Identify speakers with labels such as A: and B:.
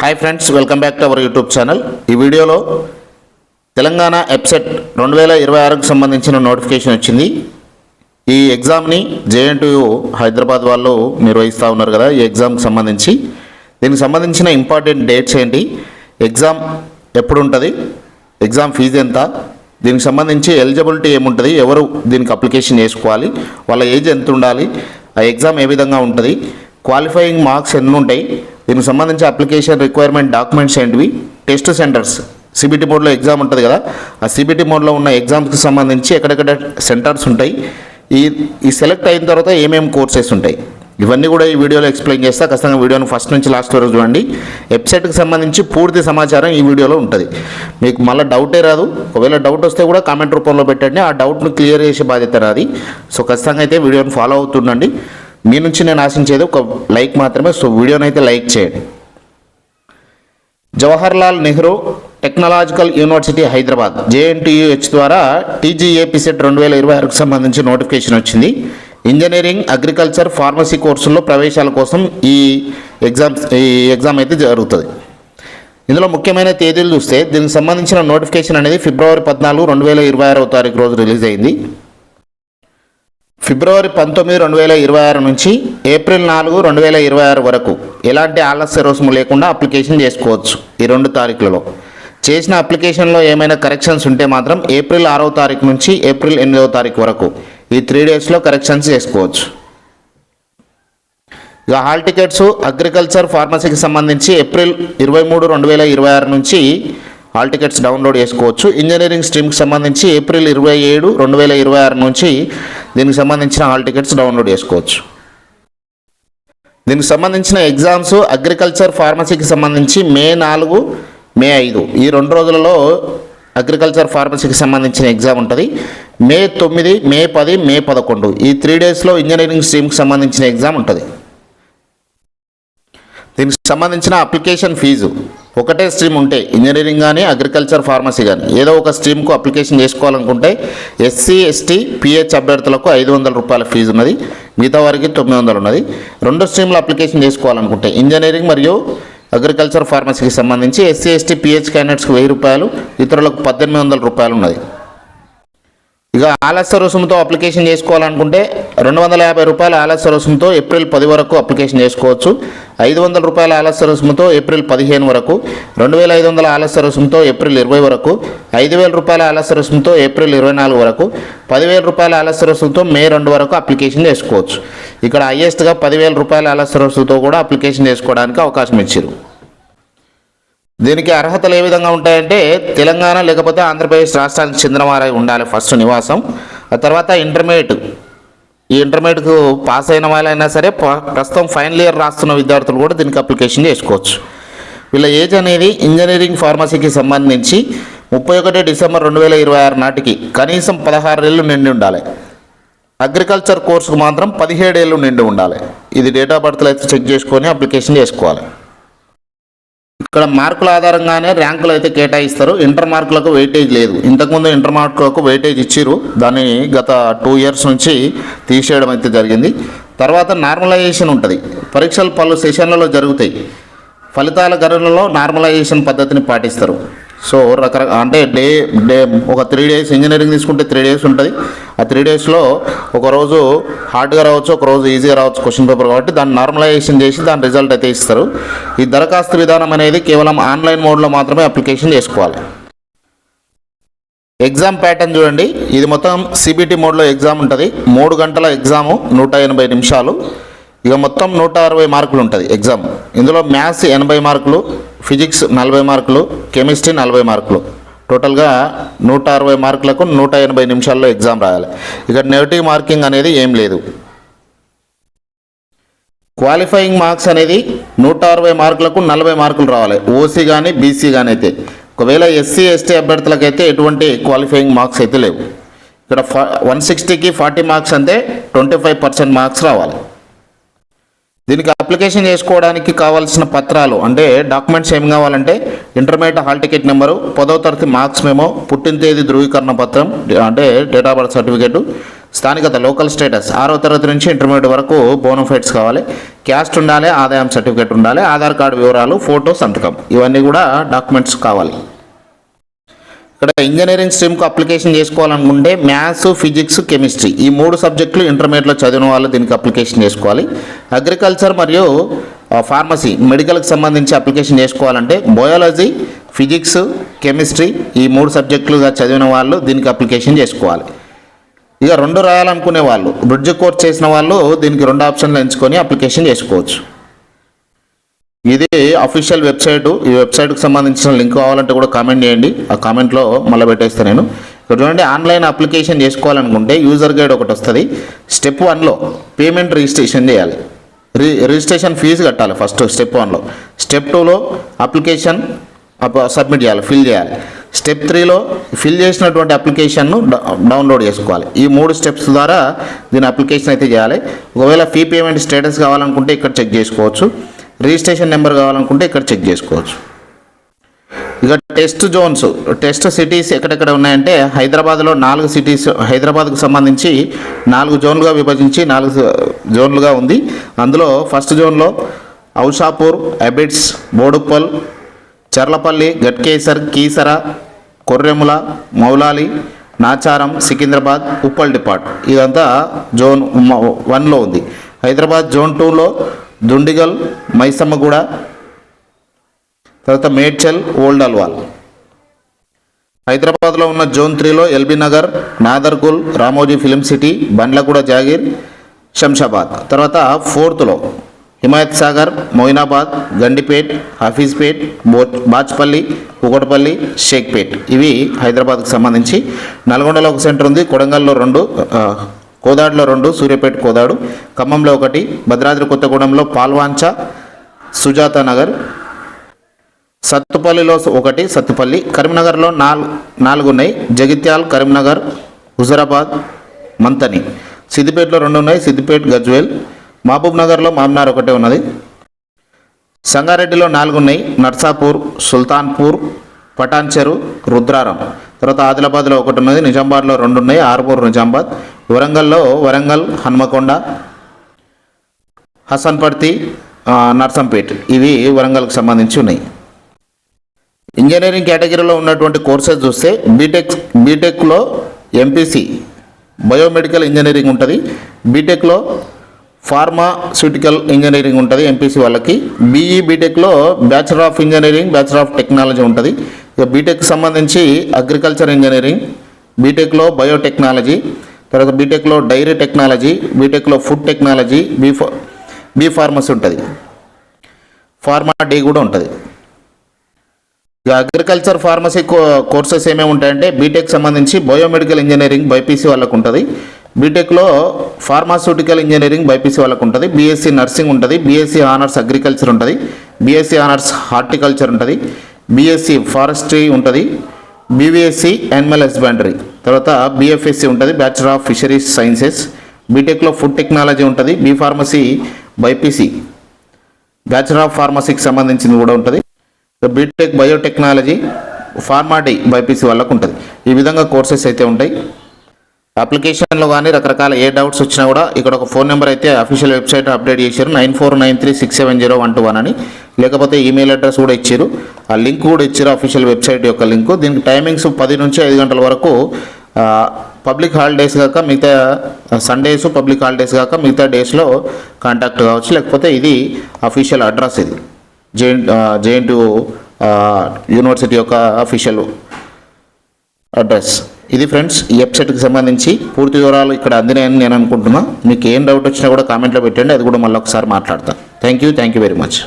A: Hi friends welcome back to our YouTube channel ఈ వీడియోలో తెలంగాణ ఎప్సెట్ రెండు వేల ఇరవై ఆరుకు సంబంధించిన నోటిఫికేషన్ వచ్చింది. ఈ ఎగ్జామ్ని జేఎన్టీయు హైదరాబాద్ వాళ్ళు నిర్వహిస్తూ ఉన్నారు కదా ఈ ఎగ్జామ్కి సంబంధించి. దీనికి సంబంధించిన ఇంపార్టెంట్ డేట్స్ ఏంటి? ఎగ్జామ్ ఎప్పుడు ఉంటుంది ఎగ్జామ్ ఫీజు ఎంత? దీనికి సంబంధించి ఎలిజిబిలిటీ ఏముంటుంది? ఎవరు దీనికి అప్లికేషన్ చేసుకోవాలి? వాళ్ళ ఏజ్ ఎంత ఉండాలి? ఆ ఎగ్జామ్ ఏ విధంగా ఉంటుంది? క్వాలిఫైయింగ్ మార్క్స్ ఎన్ని ఉంటాయి దీనికి సంబంధించి అప్లికేషన్ రిక్వైర్మెంట్ డాక్యుమెంట్స్ ఏంటివి? టెస్ట్ సెంటర్స్ సిబిటి మోడ్లో ఎగ్జామ్ ఉంటుంది కదా? ఆ సిబిటి మోడ్లో ఉన్న ఎగ్జామ్స్కి సంబంధించి ఎక్కడెక్కడ సెంటర్స్ ఉంటాయి? ఈ ఈ సెలెక్ట్ అయిన తర్వాత ఏమేమి కోర్సెస్ ఉంటాయి? ఇవన్నీ కూడా ఈ వీడియోలో ఎక్స్ప్లెయిన్ చేస్తా. ఖచ్చితంగా వీడియోని ఫస్ట్ నుంచి లాస్ట్ వరకు చూడండి. వెబ్సైట్కి సంబంధించి పూర్తి సమాచారం ఈ వీడియోలో ఉంటుంది. మీకు మళ్ళీ డౌటే రాదు. ఒకవేళ డౌట్ వస్తే కూడా కామెంట్ రూపంలో పెట్టండి. ఆ డౌట్ను క్లియర్ చేసే బాధ్యత రాది సో ఖచ్చితంగా అయితే వీడియోని ఫాలో అవుతుండండి. మీ నుంచి నేను ఆశించేది ఒక లైక్ మాత్రమే. సో వీడియోని అయితే లైక్ చేయండి. Jawaharlal Nehru technological university Hyderabad JNTUH ద్వారా టీజీఏపీసెట్ రెండు వేల ఇరవై ఆరుకు సంబంధించి నోటిఫికేషన్ వచ్చింది. ఇంజనీరింగ్ అగ్రికల్చర్ ఫార్మసీ కోర్సుల్లో ప్రవేశాల కోసం ఈ ఎగ్జామ్స్ ఈ ఎగ్జామ్ అయితే జరుగుతుంది. ఇందులో ముఖ్యమైన తేదీలు చూస్తే దీనికి సంబంధించిన నోటిఫికేషన్ అనేది ఫిబ్రవరి పద్నాలుగు రెండు వేల ఇరవై ఆరవ తారీఖు రోజు రిలీజ్ అయింది. ఫిబ్రవరి పంతొమ్మిది రెండు వేల ఇరవై ఆరు నుంచి ఏప్రిల్ నాలుగు రెండు వేల ఇరవై ఆరు వరకు ఎలాంటి ఆలస్య రుసుము లేకుండా అప్లికేషన్ చేసుకోవచ్చు ఈ రెండు తారీఖులలో. చేసిన అప్లికేషన్లో ఏమైనా కరెక్షన్స్ ఉంటే మాత్రం ఏప్రిల్ ఆరవ తారీఖు నుంచి ఏప్రిల్ ఎనిమిదవ తారీఖు వరకు ఈ త్రీ డేస్లో కరెక్షన్స్ చేసుకోవచ్చు. ఇక హాల్ టికెట్స్ అగ్రికల్చర్ ఫార్మసీకి సంబంధించి ఏప్రిల్ ఇరవై మూడు రెండు వేల ఇరవై ఆరు నుంచి హాల్ టికెట్స్ డౌన్లోడ్ చేసుకోవచ్చు. ఇంజనీరింగ్ స్ట్రీమ్కి సంబంధించి ఏప్రిల్ ఇరవై ఏడు రెండు వేల ఇరవై ఆరు నుంచి దీనికి సంబంధించిన హాల్ టికెట్స్ డౌన్లోడ్ చేసుకోవచ్చు. దీనికి సంబంధించిన ఎగ్జామ్స్ అగ్రికల్చర్ ఫార్మసీకి సంబంధించి మే నాలుగు మే ఐదు. ఈ రెండు రోజులలో అగ్రికల్చర్ ఫార్మసీకి సంబంధించిన ఎగ్జామ్ ఉంటుంది. మే తొమ్మిది మే పది మే పదకొండు. ఈ త్రీ డేస్లో ఇంజనీరింగ్ స్ట్రీమ్కి సంబంధించిన ఎగ్జామ్ ఉంటుంది. దీనికి సంబంధించిన అప్లికేషన్ ఫీజు ఒకటే స్ట్రీమ్ ఉంటే ఇంజనీరింగ్ కానీ అగ్రికల్చర్ ఫార్మసీ కానీ ఏదో ఒక స్ట్రీమ్కు అప్లికేషన్ చేసుకోవాలనుకుంటే ఎస్సీ ఎస్టీ పిహెచ్ అభ్యర్థులకు ఐదు వందల రూపాయల ఫీజు ఉన్నది మిగతా వారికి తొమ్మిది వందలు ఉన్నది. రెండు స్ట్రీమ్లో అప్లికేషన్ చేసుకోవాలనుకుంటే ఇంజనీరింగ్ మరియు అగ్రికల్చర్ ఫార్మసీకి సంబంధించి ఎస్సీ ఎస్టీ పిహెచ్ క్యాండిడేట్స్కి వెయ్యి రూపాయలు ఇతరులకు పద్దెనిమిది వందల రూపాయలు ఉన్నది. ఇక ఆలస్య రుసుముతో అప్లికేషన్ చేసుకోవాలనుకుంటే రెండు వందల యాభై రూపాయల ఆలస్య రుసుముతో ఏప్రిల్ పది వరకు అప్లికేషన్ చేసుకోవచ్చు. ఐదు వందల రూపాయల ఆలస్య రుసుముతో ఏప్రిల్ పదిహేను వరకు రెండు వేల ఐదు వందల ఆలస్య రుసుముతో ఏప్రిల్ ఇరవై వరకు ఐదు వేల రూపాయల ఆలస్య రుసుముతో ఏప్రిల్ ఇరవై నాలుగు వరకు పదివేల రూపాయల ఆలస్య రుసుముతో మే రెండు వరకు అప్లికేషన్ చేసుకోవచ్చు. ఇక్కడ హయ్యెస్ట్గా పదివేల రూపాయల ఆలస్య రుసుముతో కూడా అప్లికేషన్ చేసుకోవడానికి అవకాశం ఇచ్చారు. దీనికి అర్హతలు ఏ విధంగా ఉంటాయంటే తెలంగాణ లేకపోతే ఆంధ్రప్రదేశ్ రాష్ట్రానికి చెందినవారై ఉండాలి ఫస్ట్ నివాసం. ఆ తర్వాత ఇంటర్మీడియట్. ఈ ఇంటర్మీడియట్కు పాస్ అయిన వాళ్ళైనా సరే ప్రస్తుతం ఫైనల్ ఇయర్ రాస్తున్న విద్యార్థులు కూడా దీనికి అప్లికేషన్ చేసుకోవచ్చు. వీళ్ళ ఏజ్ అనేది ఇంజనీరింగ్ ఫార్మసీకి సంబంధించి ముప్పై ఒకటి డిసెంబర్ రెండు వేల ఇరవై ఆరు నాటికి కనీసం పదహారు ఏళ్ళు నిండి ఉండాలి. అగ్రికల్చర్ కోర్సుకు మాత్రం పదిహేడేళ్ళు నిండి ఉండాలి. ఇది డేట్ ఆఫ్ బర్త్లో అయితే చెక్ చేసుకొని అప్లికేషన్ చేసుకోవాలి. ఇక్కడ మార్కుల ఆధారంగానే ర్యాంకులు అయితే కేటాయిస్తారు. ఇంటర్ మార్కులకు వెయిటేజ్ లేదు. ఇంతకుముందు ఇంటర్ మార్కులకు వెయిటేజ్ ఇచ్చారు దాన్ని గత టూ ఇయర్స్ నుంచి తీసేయడం అయితే జరిగింది. తర్వాత నార్మలైజేషన్ ఉంటుంది. పరీక్షలు పలు సెషన్లలో జరుగుతాయి. ఫలితాల గణనలో నార్మలైజేషన్ పద్ధతిని పాటిస్తారు. సో రకరకాల అంటే డే డే ఒక త్రీ డేస్ ఇంజనీరింగ్ తీసుకుంటే త్రీ డేస్ ఉంటుంది. ఆ త్రీ డేస్లో ఒక రోజు హార్డ్గా రావచ్చు ఒకరోజు ఈజీగా రావచ్చు క్వశ్చన్ పేపర్ కాబట్టి దాన్ని నార్మలైజేషన్ చేసి దాని రిజల్ట్ అయితే ఇస్తారు. ఈ దరఖాస్తు విధానం అనేది కేవలం ఆన్లైన్ మోడ్లో మాత్రమే అప్లికేషన్ చేసుకోవాలి. ఎగ్జామ్ ప్యాటర్న్ చూడండి. ఇది మొత్తం సిబిటి మోడ్లో ఎగ్జామ్ ఉంటుంది. మూడు గంటల ఎగ్జాము నూట ఎనభై నిమిషాలు. ఇక మొత్తం నూట అరవై మార్కులు ఉంటుంది ఎగ్జామ్ ఇందులో మ్యాథ్స్ ఎనభై మార్కులు ఫిజిక్స్ నలభై మార్కులు కెమిస్ట్రీ నలభై మార్కులు. టోటల్గా నూట అరవై మార్కులకు నూట ఎనభై నిమిషాల్లో ఎగ్జామ్ రాయాలి. ఇక నెగిటివ్ మార్కింగ్ అనేది ఏం లేదు. క్వాలిఫైయింగ్ మార్క్స్ అనేది నూట అరవై మార్కులకు నలభై మార్కులు రావాలి. ఓసీ కానీ బీసీ కానీ అయితే. ఒకవేళ ఎస్సీ ఎస్టీ అభ్యర్థులకైతే ఎటువంటి క్వాలిఫైయింగ్ మార్క్స్ అయితే లేవు. ఇక్కడ ఫా వన్ సిక్స్టీకి ఫార్టీ మార్క్స్ అంటే ట్వంటీ ఫైవ్ పర్సెంట్ మార్క్స్ రావాలి. దీనికి అప్లికేషన్ చేసుకోవడానికి కావాల్సిన పత్రాలు అంటే డాక్యుమెంట్స్ ఏం కావాలంటే ఇంటర్మీడియట్ హాల్ టికెట్ నెంబరు పదో తరగతి మార్క్స్ మేమో పుట్టిన తేదీ ధృవీకరణ పత్రం అంటే డేట్ ఆఫ్ బర్త్ సర్టిఫికేట్ స్థానికత లోకల్ స్టేటస్ ఆరో తరగతి నుంచి ఇంటర్మీడియట్ వరకు బోనోఫైట్స్ కావాలి. క్యాస్ట్ ఉండాలి ఆదాయం సర్టిఫికేట్ ఉండాలి ఆధార్ కార్డు వివరాలు ఫోటో సంతకం ఇవన్నీ కూడా డాక్యుమెంట్స్ కావాలి. ఇక్కడ ఇంజనీరింగ్ స్ట్రీమ్కు అప్లికేషన్ చేసుకోవాలనుకుంటే మ్యాథ్స్ ఫిజిక్స్ కెమిస్ట్రీ ఈ మూడు సబ్జెక్టులు ఇంటర్మీడియట్లో చదివిన వాళ్ళు దీనికి అప్లికేషన్ చేసుకోవాలి. అగ్రికల్చర్ మరియు ఫార్మసీ మెడికల్కి సంబంధించి అప్లికేషన్ చేసుకోవాలంటే బయాలజీ ఫిజిక్స్ కెమిస్ట్రీ ఈ మూడు సబ్జెక్టులుగా చదివిన వాళ్ళు దీనికి అప్లికేషన్ చేసుకోవాలి. ఇక రెండు రాయాలనుకునే వాళ్ళు బ్రిడ్జ్ కోర్స్ చేసిన వాళ్ళు దీనికి రెండు ఆప్షన్లు ఎంచుకొని అప్లికేషన్ చేసుకోవచ్చు. ఇది అఫీషియల్ వెబ్సైట్ ఈ వెబ్సైట్కి సంబంధించిన లింక్ కావాలంటే కూడా కామెంట్ చేయండి. ఆ కామెంట్లో మళ్ళీ పెట్టేస్తాను నేను. ఇక్కడ చూడండి ఆన్లైన్ అప్లికేషన్ చేసుకోవాలనుకుంటే యూజర్ గైడ్ ఒకటి వస్తుంది. స్టెప్ వన్లో పేమెంట్ రిజిస్ట్రేషన్ చేయాలి. రి రిజిస్ట్రేషన్ ఫీజు కట్టాలి ఫస్ట్ స్టెప్ వన్లో స్టెప్ టూలో అప్లికేషన్ సబ్మిట్ చేయాలి ఫిల్ చేయాలి. స్టెప్ త్రీలో ఫిల్ చేసినటువంటి అప్లికేషన్ను డౌన్లోడ్ చేసుకోవాలి. ఈ మూడు స్టెప్స్ ద్వారా దీని అప్లికేషన్ అయితే చేయాలి. ఒకవేళ ఫీ పేమెంట్ స్టేటస్ కావాలనుకుంటే ఇక్కడ చెక్ చేసుకోవచ్చు. రిజిస్ట్రేషన్ నెంబర్ కావాలనుకుంటే ఇక్కడ చెక్ చేసుకోవచ్చు. ఇక టెస్ట్ జోన్స్ టెస్ట్ సిటీస్ ఎక్కడెక్కడ ఉన్నాయంటే హైదరాబాద్లో నాలుగు సిటీస్ హైదరాబాద్కు సంబంధించి నాలుగు జోన్లుగా విభజించి నాలుగు జోన్లుగా ఉంది. అందులో ఫస్ట్ జోన్లో ఔషాపూర్ అబిడ్స్ బోడుప్పల్ చర్లపల్లి గట్కేసర్ కీసర కొర్రెముల మౌలాలి నాచారం సికింద్రాబాద్ ఉప్పల్ డిపార్ట్. ఇదంతా జోన్ వన్లో ఉంది. హైదరాబాద్ జోన్ టూలో దుండిగల్ మైసమ్మగూడ తర్వాత మేడ్చల్ ఓల్డ్ అల్వాల్. హైదరాబాద్లో ఉన్న జోన్ త్రీలో LB Nagar Nadergul Ramoji film city Bandlaguda Jagir Shamshabad. తర్వాత ఫోర్త్లో హిమాయత్ సాగర్ మొయినాబాద్ గండిపేట్ హఫీజ్పేట్ బో బాచ్పల్లి కుకటపల్లి షేక్పేట్. ఇవి హైదరాబాద్కు సంబంధించి. నల్గొండలో ఒక సెంటర్ ఉంది కొడంగల్లో రెండు కోదాడులో రెండు సూర్యాపేట కోదాడు. ఖమ్మంలో ఒకటి భద్రాద్రి కొత్తగూడెంలో పాల్వాంచ సుజాత నగర్. సత్తుపల్లిలో ఒకటి సత్తుపల్లి. కరీంనగర్లో నాలుగు నాలుగు ఉన్నాయి జగిత్యాల్ కరీంనగర్ హుజరాబాద్ మంతని. సిద్దిపేటలో రెండు ఉన్నాయి సిద్దిపేట గజ్వేల్. మహబూబ్ నగర్లో మామ్నార్ ఒకటే ఉన్నది. సంగారెడ్డిలో నాలుగు ఉన్నాయి నర్సాపూర్ సుల్తాన్పూర్ పటాన్చెరు రుద్రారం. తర్వాత ఆదిలాబాద్లో ఒకటి ఉన్నది. నిజామాబాద్లో రెండు ఉన్నాయి ఆర్మూర్ నిజామాబాద్ వరంగల్లో వరంగల్ హన్మకొండ హసన్పర్తి నర్సంపేట్. ఇవి వరంగల్కి సంబంధించి ఉన్నాయి. ఇంజనీరింగ్ కేటగిరీలో ఉన్నటువంటి కోర్సెస్ చూస్తే బీటెక్ బీటెక్లో ఎంపీసీ బయోమెడికల్ ఇంజనీరింగ్ ఉంటుంది. బీటెక్లో ఫార్మాస్యూటికల్ ఇంజనీరింగ్ ఉంటుంది ఎంపీసీ వాళ్ళకి. బీఈ బీటెక్లో bachelor of engineering bachelor of technology ఉంటుంది. ఇక బీటెక్ సంబంధించి అగ్రికల్చర్ ఇంజనీరింగ్ బీటెక్లో బయోటెక్నాలజీ తర్వాత బీటెక్లో డైరీ టెక్నాలజీ బీటెక్లో food technology B B pharmacy ఉంటుంది. ఫార్మా డి కూడా ఉంటుంది. ఇక అగ్రికల్చర్ ఫార్మసీ కో కోర్సెస్ ఏమేమి ఉంటాయంటే బీటెక్ సంబంధించి బయోమెడికల్ ఇంజనీరింగ్ బైపీసీ వాళ్ళకు ఉంటుంది. బీటెక్లో ఫార్మాస్యూటికల్ ఇంజనీరింగ్ బైపీసీ వాళ్ళకు ఉంటుంది. బీఎస్సీ నర్సింగ్ ఉంటుంది. బీఎస్సీ ఆనర్స్ అగ్రికల్చర్ ఉంటుంది. బీఎస్సీ ఆనర్స్ హార్టికల్చర్ ఉంటుంది. బీఎస్సీ ఫారెస్ట్రీ ఉంటుంది. బీవీఎస్సీ యానిమల్ హస్బెండరీ తర్వాత బీఎఫ్ఎస్సీ ఉంటుంది బ్యాచులర్ ఆఫ్ ఫిషరీస్ సైన్సెస్ బీటెక్లో ఫుడ్ టెక్నాలజీ ఉంటుంది B pharmacy BiPC bachelor of ఫార్మసీకి సంబంధించింది కూడా ఉంటుంది. బీటెక్ బయోటెక్నాలజీ ఫార్మాడీ బైపీసీ వాళ్ళకు ఉంటుంది. ఈ విధంగా కోర్సెస్ అయితే ఉంటాయి. అప్లికేషన్లో కానీ రకరకాల ఏ డౌట్స్ వచ్చినా కూడా ఇక్కడ ఒక ఫోన్ నెంబర్ అయితే అఫీషియల్ వెబ్సైట్ అప్డేట్ చేశారు. Nine four nine three six seven zero one two one అని. లేకపోతే ఈమెయిల్ అడ్రస్ కూడా ఇచ్చారు. ఆ లింక్ కూడా ఇచ్చారు అఫీషియల్ వెబ్సైట్ యొక్క లింక్ దీనికి టైమింగ్స్ పది నుంచి ఐదు గంటల వరకు పబ్లిక్ హాలిడేస్ కాక మిగతా సండేస్ పబ్లిక్ హాలిడేస్ కాక మిగతా డేస్లో కాంటాక్ట్ కావచ్చు. లేకపోతే ఇది అఫీషియల్ అడ్రస్ ఇది. జేఎన్ జేఎన్టీ యూనివర్సిటీ యొక్క అఫీషియల్ అడ్రస్ ఇది ఫ్రెండ్స్ ఈ వెబ్సైట్కి సంబంధించి పూర్తి వివరాలు ఇక్కడ అందినాయని నేను అనుకుంటున్నా. మీకు ఏం డౌట్ వచ్చినా కూడా కామెంట్లో పెట్టండి. అది కూడా మళ్ళీ ఒకసారి మాట్లాడతాను. Thank you thank you very much